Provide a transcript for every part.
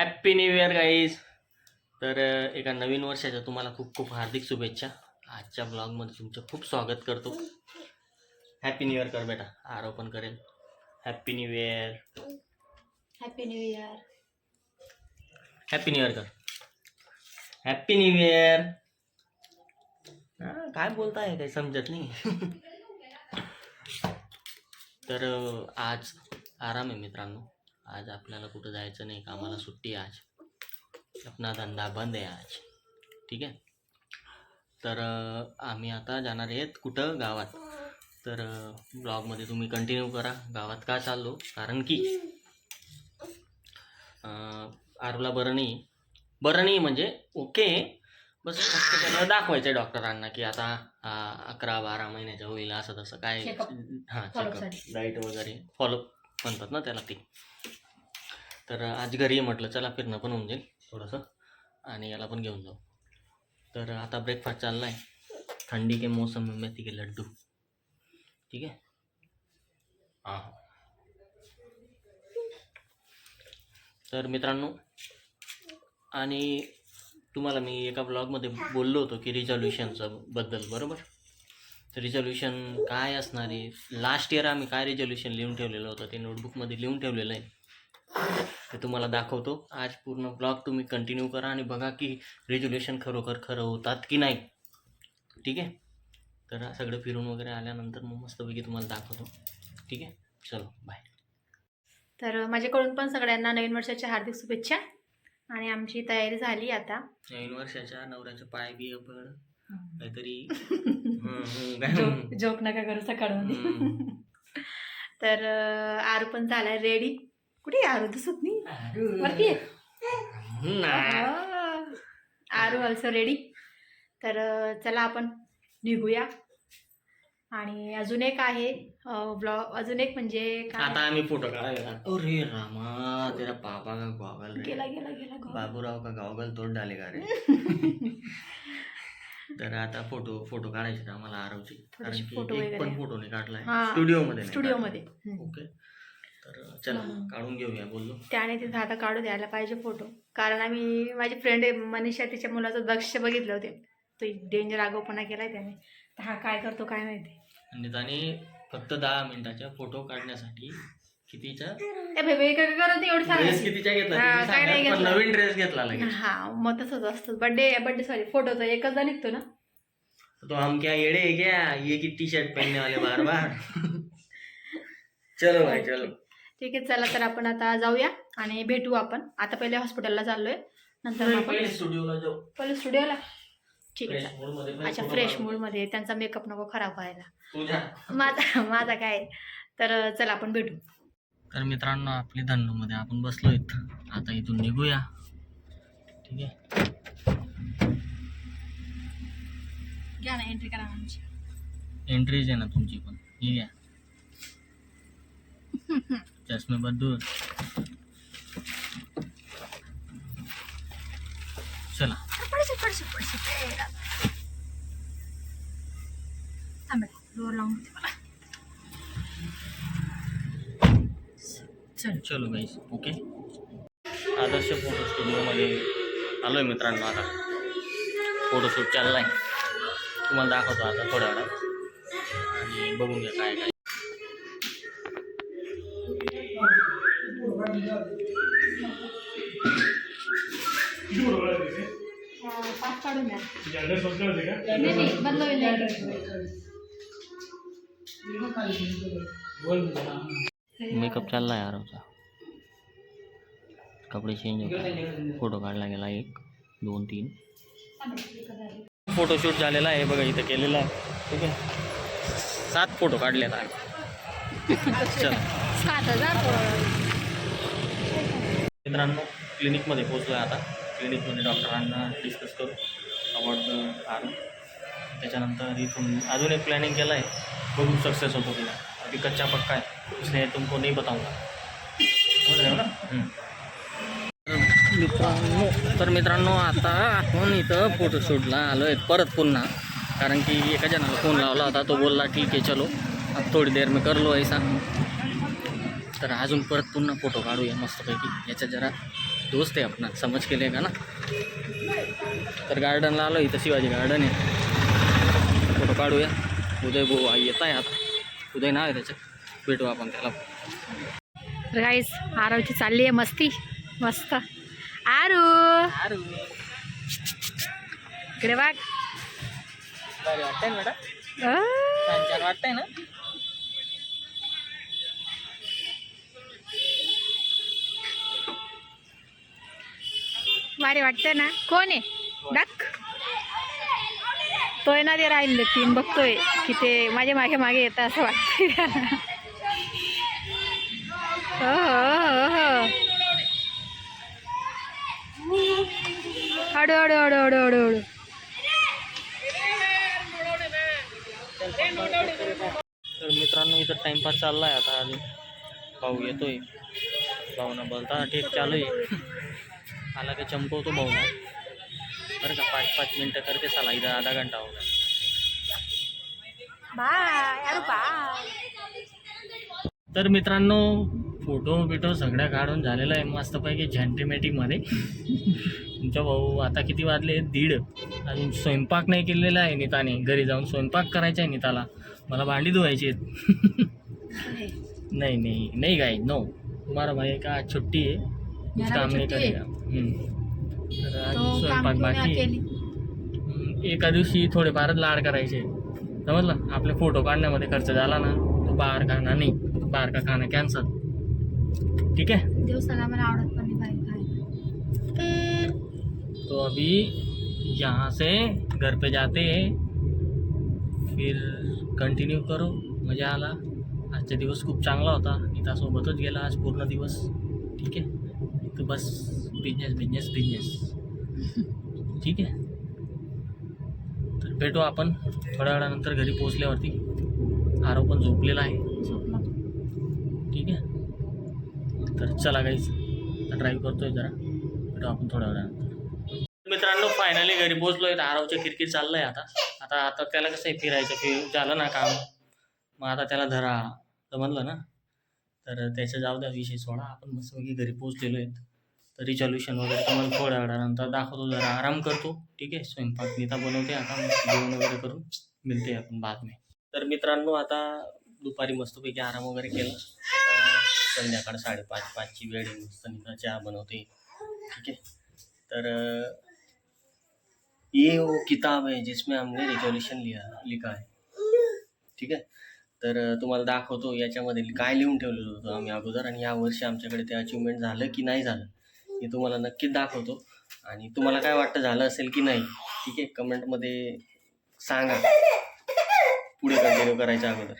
Happy new year guys तर एका नवीन वर्षाच्या तुम्हाला खूप खूप हार्दिक शुभेच्छा. आजच्या ब्लॉगमध्ये तुमचं खूप स्वागत करतो. हॅप्पी न्यू इयर कर बेटा. आरो पण करेल. Happy new year happy new year happy new year कर. हॅप्पी न्यू इयर काय बोलताय? काही समजत नाही. तर आज आराम आहे मित्रांनो. आज आपल्याला कुठं जायचं नाही कामाला सुट्टी आहे आज. आपला धंदा बंद आहे आज. ठीक आहे? तर आम्ही आता जाणार आहेत कुठं? गावात. तर ब्लॉगमध्ये तुम्ही कंटिन्यू करा. गावात का चाललो? कारण की आरूला बरं नाही. बरं नाही म्हणजे ओके बस फक्त त्याला दाखवायचं आहे डॉक्टरांना की आता अकरा बारा महिन्याच्या होईल असं तसं काय. हां चेकअप. डाईट वगैरे. फॉलो म्हणतात ना त्याला ते. तर आज घरी म्हटलं चला फिरणं पण होऊन जाईल थोडंसं. आणि याला पण घेऊन जाऊ. तर आता ब्रेकफास्ट चालला आहे थंडी के मौसम में मेथी के लड्डू. ठीक आहे? हां तर मित्रांनो आणि तुम्हाला मी एका ब्लॉगमध्ये बोललो होतो की रिझॉल्युशनचं बद्दल बरोबर? तर रिझॉल्युशन काय असणार आहे? लास्ट इयर आम्ही काय रिझॉल्युशन लिहून ठेवलेलं होतं? ते नोटबुकमध्ये लिहून ठेवलेलं आहे. ते तुम्हाला दाखवतो. आज पूर्ण ब्लॉग तुम्ही कंटिन्यू करा आणि बघा की रिझोल्युशन खरोखर खरं होतात की नाही. ठीक आहे? तर सगळं फिरून वगैरे आल्यानंतर मग मस्तपैकी तुम्हाला दाखवतो. ठीक आहे? चलो बाय तर माझ्याकडून पण सगळ्यांना नवीन वर्षाच्या हार्दिक शुभेच्छा आणि आमची तयारी झाली आता. नवीन वर्षाच्या नवऱ्याचे पाय बी आपण काहीतरी जोक नका करू हम्म. तर आरू पण झालाय रेडी कुठे आरू? दिसत नाही. वरती आरू ऑल्सो रेडी तर चला आपण निघूया. आणि अजून एक आहे ब्लॉग अजून एक म्हणजे आता आम्ही फोटो काढायला अरे रामा तेरा पापा का गॉगल गेला गेला गेला. बाबूराव का गॉगल तोड डालेगा रे? तर आता फोटो फोटो काढायचे आम्हाला आरवचे कारण की एक. पण फोटो नाही काढलाय. स्टुडिओ मध्ये स्टुडिओ मध्ये. ओके तर चला. काढून घेऊया बोललो. त्याने तिथं आता काढू द्यायला पाहिजे फोटो कारण आम्ही माझी फ्रेंड मनीषा तिच्या मुलाचं दक्ष बघितलं होते. तो डेंजर आगाऊपणा केलाय त्याने. तर हा काय करतो काय माहिती. आणि त्याने फक्त दहा मिनिटाच्या फोटो काढण्यासाठी कितीच्या? ड्रेस घेतला? हा. नवीन ड्रेस घेतला हा मग तसंच असतं. सॉरी फोटोचा एकचदा निघतो ना. तो हम क्या येडे क्या? ये की टी शर्ट पहनने वाले बार बार. चलो भाई चलो. ठीक आहे चला तर आपण आता जाऊया आणि भेटू आपण. आता पहिले हॉस्पिटलला चाललोय. नंतर आपण पहिले स्टुडिओला जाऊ. पहिले स्टुडिओला ठीक आहे अच्छा फ्रेश काढू. मूडमध्ये. त्यांचा मेकअप नको खराब व्हायला. माझा माझा काय? तर चला आपण भेटू. तर मित्रांनो आपली मध्ये आपण बसलोय आता इथून निघूया. ठीक आहे. घ्या ना एंट्री करा आमची. एंट्रीज आहे ना तुमची पण. ही घ्या. चष्मे बद्दूर चला पडशी पडशी पडशी थांबा डोर लावून होते मला चल चलो गाईस ओके आदर्श फोटो स्टुडिओमध्ये आलो आहे मित्रांनो आता फोटोशूट चाललाय तुम्हाला दाखवतो आता थोड्या वेळात आणि बघून घ्या काय काय पाच काढून द्या. नाही नाही बदलवेल मेकअप चालला आहे आरवचा कपडे चेंज होतात. फोटो काढला गेला एक दोन तीन. फोटोशूट झालेला आहे बघा इथं केलेला आहे. ठीक आहे? सात फोटो काढलेला आहे चला. सात हजार मित्रांनो क्लिनिकमध्ये पोहोचलो आहे आता. क्लिनिकमध्ये डॉक्टरांना डिस्कस करू अवॉर्ड आलं त्याच्यानंतर इथून अजून एक प्लॅनिंग केलं आहे बघू सक्सेस होतो की नाही. अभी कच्चा पक्का है इसलिए तुमको नहीं बताऊंगा. समझ रहे हो ना मित्रांनो. तर मित्रांनो आता आपण इथं फोटोशूटला आलो आहे परत पुन्हा. कारण की एका जणाला फोन लावला होता. तो बोलला ठीक आहे चलो. अब थोडी देर में कर लो ऐसा. तर अजून परत पुन्हा फोटो काढूया मस्तपैकी. याच्यात जरा दोस्त आहे अपना समज केले का ना? तर गार्डनला आलो इथं शिवाजी गार्डन आहे. फोटो काढूया. उदय भाऊ येत आहे आता. उदय नाव आहे त्याचं. भेटू आपण त्याला. तर गाईस आरवची चालली आहे मस्ती. मस्त. आरू इकडे वाट. वाटतंय मॅडम वाटतंय ना? भारी वाटतंय ना? कोण आहे? डक? तोय ना ते राहिले तीन बघतोय की ते माझ्या मागे मागे येतं असं वाटतंय. त्याला. हो हो हो हो हळू हळू हळू हळू हळू हळू. तर मित्रांनो इथं टाइमपास चालला आहे आता. अजून भाऊ येतोय. भाऊना बोलता ठीक चालू आहे. आला की चमकवतो भाऊना बरं का पाच पाच मिनटं करते साला इथं आधा घंटा हो बाय तर मित्रांनो फोटो बिटो सगळ्या काढून झालेलं आहे. मस्तपैकी झॅन्टिमॅटिकमध्ये तुमचा भाऊ आता किती वाजले? दीड. अजून स्वयंपाक नाही केलेला आहे नीताने. घरी जाऊन स्वयंपाक करायचा आहे नीताला. मला भांडी धुवायची आहेत. नहीं. नहीं नहीं. गाई नो तुम्हारा भाई का? छुट्टी है कुछ मेरा काम नहीं। करेगा. तर स्वयंपाक बाकी. आहे. एका दिवशी थोडेफारच लाड करायचे. समजलं? आपले फोटो काढण्यामध्ये खर्च झाला ना तो बाहेर खाना नाही. बाहेर का खाना कॅन्सल ठीक है दिवसाला मला आवडत पण नाही तो अभी यहाँ से घर पे जाते फिर कंटिन्यू करो. मजा आला. आजचा दिवस खूप चांगला होता. नीतासोबतच गेला आज पूर्ण दिवस. ठीक आहे? तो बस. बिझनेस बिझनेस बिझनेस ठीक आहे. तर भेटू आपण. थोड्या वेळानंतर घरी पोहोचल्यावरती. आरव पण झोपलेला आहे. ठीक आहे. तर चला काहीच ड्राईव्ह करतोय जरा. भेटू आपण थोड्या वेळानंतर. मित्रांनो फायनली घरी पोहोचलोय. तर आरवचं किरकिर चाललंय आता. आता आता त्याला कसं आहे फिरायचं फिर झालं ना काम. मग आता त्याला धरा जमलं ना. तर त्याच्या जाऊ द्या विषय सोडा. आपण मस्तपैकी घरी पोहोचलेलो आहेत. तर रिझॉल्युशन वगैरे तुम्हाला थोड्या वेळानंतर दाखवतो जरा आराम करतो. ठीक आहे? स्वयंपाक नीता बनवते आता जेवण वगैरे करून मिळते आपण बाद में तर मित्रांनो आता दुपारी मस्तपैकी आराम वगैरे केला. संध्याकाळ साडेपाच पाचची वेळ मस्त नीता चहा बनवते. ठीक है तर ये वो किताब है जिसमें हमने रिझॉल्युशन लिहा लिखा है. ठीक आहे? तर तुम्हाला दाखवतो याच्यामध्ये काय लिहून ठेवलेलं होतं आम्ही अगोदर. आणि या वर्षी आमच्याकडे ते अचिव्हमेंट झालं की नाही झालं? हे तुम्हाला नक्कीच दाखवतो. आणि तुम्हाला काय वाटतं झालं असेल की नाही ठीक आहे? कमेंटमध्ये सांगा. पुढे कंटिन्यू करायच्या अगोदर.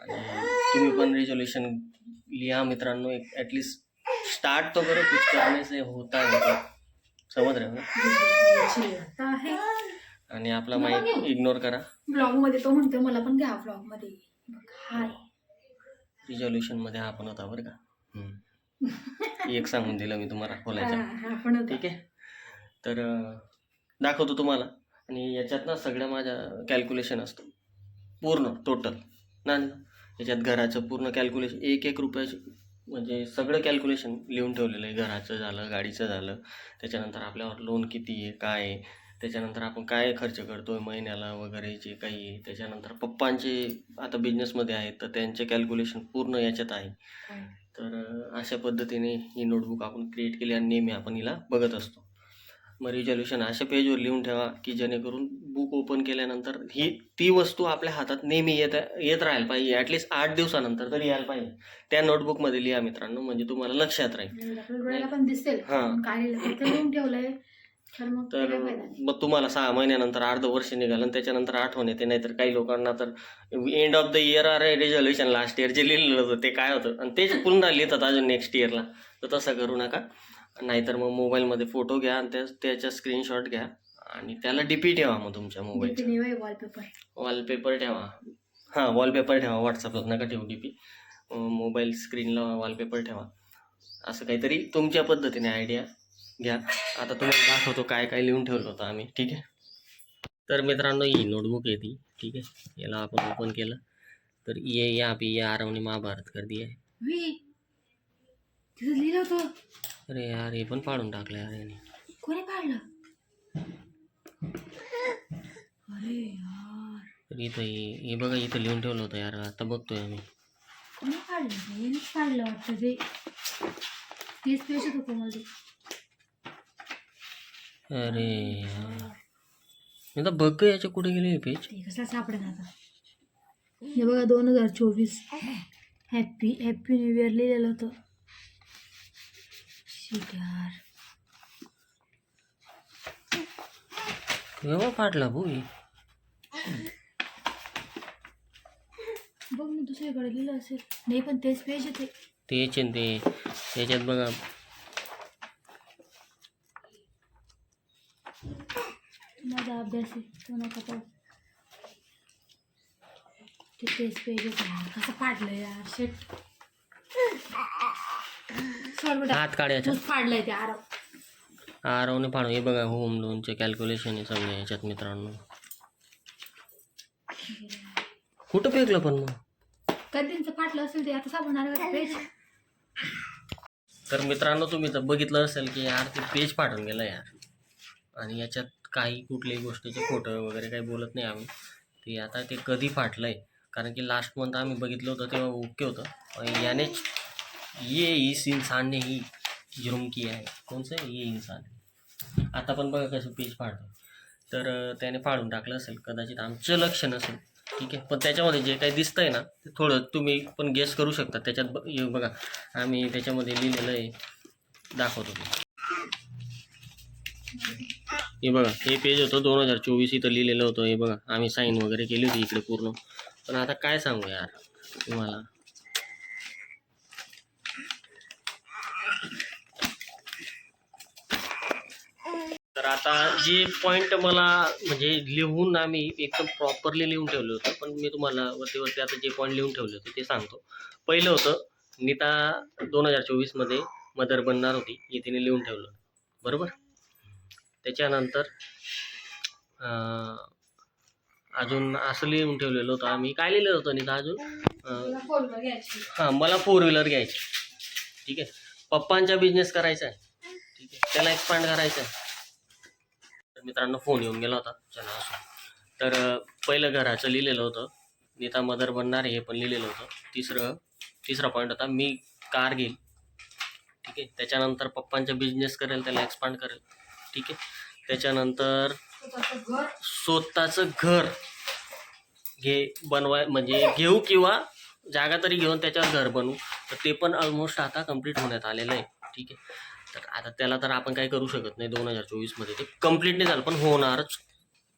आणि तुम्ही पण रिझोल्यूशन लिहा मित्रांनो. एक ॲटलिस्ट स्टार्ट तो करो कुछ करने से होता है समज रहे हो आणि आपला माईक इग्नोर करा. ब्लॉगमध्ये तो म्हणतो मला पण घ्या ब्लॉगमध्ये. हाय. रिझोल्युशनमध्ये हा पण होता बरं का. एक सांगून दिलं मी तुम्हाला खोलायचं होता ठीक आहे? तर दाखवतो तुम्हाला. आणि याच्यात ना सगळ्या माझ्या कॅल्क्युलेशन असतं. पूर्ण टोटल ना याच्यात घराचं पूर्ण कॅल्क्युलेशन एक एक रुपयाचं म्हणजे सगळं कॅल्क्युलेशन लिहून ठेवलेलं आहे. घराचं झालं गाडीचं झालं. त्याच्यानंतर आपल्यावर लोन किती आहे काय आहे. त्याच्यानंतर आपण काय खर्च करतोय महिन्याला वगैरे जे काही आहे. त्याच्यानंतर पप्पांचे आता बिझनेसमध्ये आहेत तर त्यांचे कॅल्क्युलेशन पूर्ण याच्यात आहे. तर अशा पद्धतीने ही नोटबुक आपण क्रिएट केली आणि नेहमी आपण हिला बघत असतो. मग रिझोल्युशन अशा पेजवर लिहून ठेवा की जेणेकरून बुक ओपन केल्यानंतर ही ती वस्तू आपल्या हातात नेहमी येत येत राहायला पाहिजे. ॲटलिस्ट आठ दिवसानंतर तरी यायला पाहिजे. त्या नोटबुकमध्ये लिहा मित्रांनो म्हणजे तुम्हाला लक्षात राहील. म्हणजे हा. ठेवलंय. तर मग ते तर काय फायदा नाही. मग तुम्हाला सहा महिन्यानंतर अर्ध वर्ष निघालं आणि त्याच्यानंतर आठवण येते नाहीतर काही लोकांना तर एंड ऑफ द इयर अरे रिझोल्युशन लास्ट इयर जे लिहिलेलं होतं ते काय होतं? आणि तेच पुन्हा लिहितात अजून नेक्स्ट इयरला तर तसं करू नका. नाहीतर मग मोबाईलमध्ये फोटो घ्या आणि त्या त्याच्या स्क्रीनशॉट घ्या आणि त्याला डीपी ठेवा मग तुमच्या मोबाईल DP नाही वॉलपेपर वॉलपेपर ठेवा. हां वॉलपेपर ठेवा. व्हॉट्सअपला नका ठेवू डी पी मोबाईल स्क्रीनला वॉलपेपर ठेवा. असं काहीतरी तुमच्या पद्धतीने आयडिया घ्या. आता तुम्हाला दाखवतो काय काय लिहून ठेवलं होतं आम्ही ठीक आहे? तर मित्रांनो ही नोटबुक आहे ती ठीक आहे? याला आपण ओपन केलं. तर ये पे ये आरव ने महाभारत कर दिया. है वी लिहिलं होतं. अरे यार हे पण पाडून टाकलं यार याने. कोणी पाडलं अरे यार. तर इथं हे हे बघा इथं लिहून ठेवलं होतं यार. आता बघतोय आम्ही. कोणी पाडलं यांनीच पाडलं वाटतं ते. तेच होतं अरे. मी आता बघ याच्या कुठे गेले पेज कसला सापडेल आता हे बघा दोन हजार चोवीस. हॅप्पी हॅप्पी न्यू इयर लिहिलेलं होतं. शिट यार केव्हा फाटला हे? बघ मी दुसरीकडे लिहिलं असेल. नाही पण तेच पेज येते तेच ते. याच्यात बघा. माझा अभ्यास ते तेच पेज कसं पाडलं यार शेट सोड बेटा. हात तूच पाडलंय ते आरव. आरवने फाडून हे बघा होम लोनचे कॅल्क्युलेशन आहे सगळे याच्यात मित्रांनो. कुठं फेकलं पण मग? कधीचं फाटलं असेल ते आता का पेज तर मित्रांनो तुम्ही तर बघितलं असेल की यार ते पेज पाठवून गेलं यार. आणि याच्यात काही कुठल्याही गोष्टीचे फोटो वगैरे काही बोलत नाही आम्ही. ते आता ते कधी फाटलं आहे कारण की लास्ट मंथ आम्ही बघितलं होतं तेव्हा ओके होतं. आणि यानेच ये इस इंसान ने ही जुर्म किया कोणचं आहे? ये इन्सान आता पण बघा कसं पेज फाडतं तर त्याने फाडून टाकलं असेल कदाचित आमचं लक्ष नसेल. ठीक आहे? पण त्याच्यामध्ये जे काही दिसतं आहे ना ते थोडं तुम्ही पण गेस करू शकता. त्याच्यात बघा आम्ही त्याच्यामध्ये लिहिलेलं आहे दाखवतो. हे बघा हे पेज होतं दोन हजार चोवीस इथं लिहिलेलं होतं. हे बघा आम्ही साईन वगैरे केली होती इकडे पूर्ण. पण आता काय सांगू यार तुम्हाला? तर आता जे पॉईंट मला म्हणजे लिहून आम्ही एकदम प्रॉपरली लिहून ठेवलं होतं पण मी तुम्हाला वरती वरती आता जे पॉईंट लिहून ठेवले होते ते सांगतो. पहिलं होतं नीता दोन हजार चोवीसमध्ये मदर बनणार होती हे तिने लिहून ठेवलं. बरोबर? त्याच्यानंतर अजून असं लिहून ठेवलेलं होतं आम्ही. काय लिहिलं होतं नीता अजून? हां मला फोर व्हीलर घ्यायची. ठीक आहे? पप्पांचा बिझनेस करायचा आहे. ठीक आहे? त्याला एक्सपांड करायचं आहे. तर मित्रांनो फोन येऊन गेला होता चला असो. तर पहिलं घराचं लिहिलेलं होतं. नीता मदर बनणार हे पण लिहिलेलं होतं. तिसरं तिसरा पॉईंट होता मी कार घेईल. ठीक आहे? त्याच्यानंतर पप्पांचा बिझनेस करेल त्याला एक्सपांड करेल. ठीक आहे. त्याच्यानंतर स्वतःचं घर घे बनवाय म्हणजे घेऊ किंवा जागा तरी घेऊन त्याच्यावर घर बनवू. तर ते पण ऑलमोस्ट आता कंप्लीट होण्यात आलेलं आहे. ठीक आहे. तर आता त्याला तर आपण काही करू शकत नाही दोन हजार चोवीसमध्ये. ते कंप्लीट नाही झालं पण होणारच.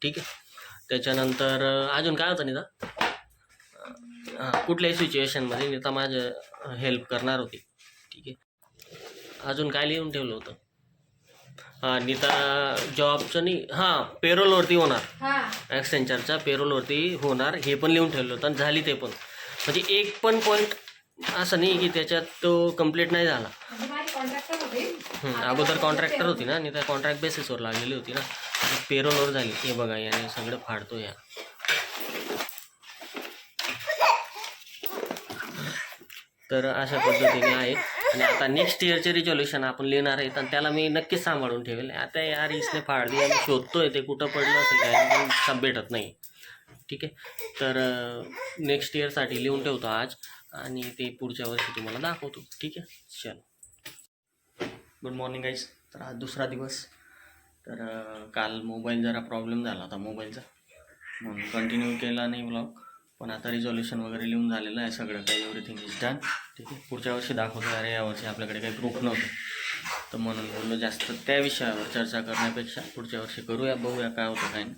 ठीक आहे. त्याच्यानंतर अजून काय होतं निदा? हां कुठल्याही सिच्युएशनमध्ये निता माझं हेल्प करणार होती. ठीक आहे. अजून काय लिहून ठेवलं होतं? हां नीता जॉबचं नाही हां पेरोलवरती होणार. हा. ॲक्सेंचरच्या पेरोलवरती होणार हे पण लिहून ठेवलं होतं आणि झाली ते पण. म्हणजे एक पण पॉईंट असं नाही की त्याच्यात तो कंप्लीट नाही झाला. म्हणजे हं, अगोदर कॉन्ट्रॅक्टर होती ना त्या कॉन्ट्रॅक्ट बेसिसवर लागलेली होती ना. पेरोलवर झाली. हे बघा याने सगळं फाडतो या तर अशा पद्धतीने आहे. आणि आता नेक्स्ट इयरचे रिझॉल्युशन आपण लिहिणार आहेत आणि त्याला मी नक्कीच सांभाळून ठेवेल. आता यार इसने फाडली आणि शोधतोय ते कुठं पडलं असेल काय सब भेटत नाही. ठीक आहे? तर नेक्स्ट इयरसाठी लिहून ठेवतो आज आणि ते पुढच्या वर्षी तुम्हाला दाखवतो. ठीक आहे? चल. गुड मॉर्निंग गाईज तर आज दुसरा दिवस. तर काल मोबाईल जरा प्रॉब्लेम झाला होता मोबाईलचा म्हणून कंटिन्यू केला नाही ब्लॉग पण आता रिझॉल्युशन वगैरे लिहून झालेलं आहे सगळं काही एव्हरीथिंग इज डन ठीक आहे? पुढच्या वर्षी दाखवतो. अरे यावर्षी आपल्याकडे काही प्रूफ नव्हतं. तर म्हणून बोललो जास्त त्या विषयावर चर्चा करण्यापेक्षा पुढच्या वर्षी करूया बघूया काय होतं काय नाही.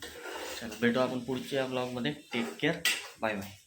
चला भेटू आपण पुढच्या ब्लॉगमध्ये टेक केअर बाय बाय